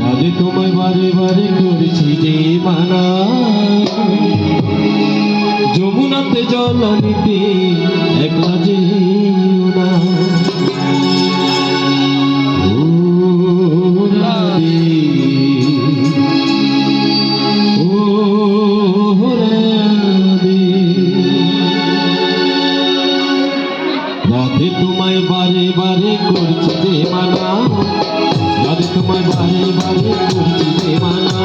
রাধে তোমায় বারে বারে করেছি যে মানা। যমুনাতে জল নিতে একলা রাধে তোমায় বারে বারে করছি যে মানা রাধে তোমায় বারে বারে করছি যে মানা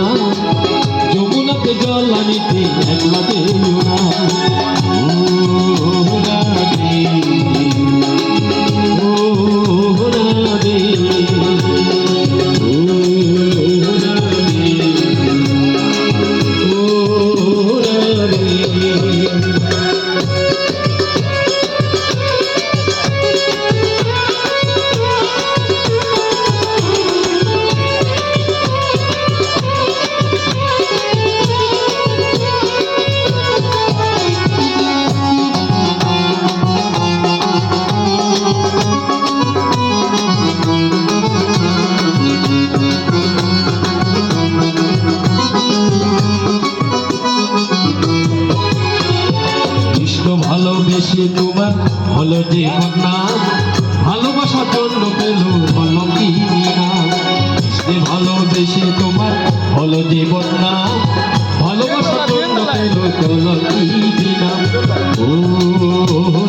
যমুনাতে জল আনিতে একলা হলো যে ভালোবাসার জন্য পেল, হলো কি না? ভালোবেসে তোমার হলো যে কন্যা ভালোবাসার জন্য পেল, হলো কি না? ও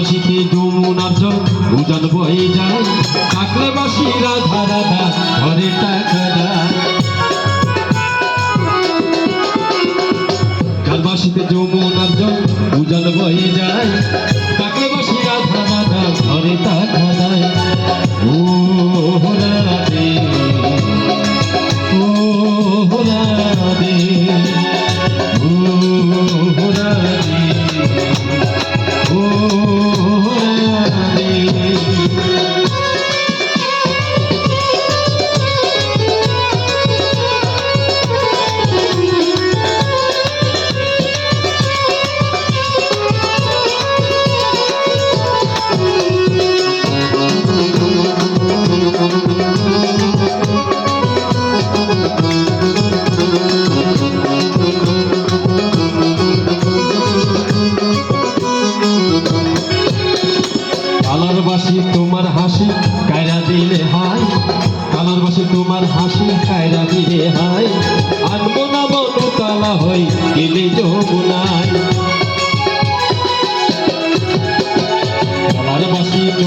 বাসিতে যমুনার জল উজান বয়ে যায়। কাকলে বাসি রাধা রাধা, ঘরে টাকা কার বাসিতে জল উজান বয়ে যায়। কাকলে বাসি রাধা রাধা, ঘরে টাকা হই গেলে যমুনায়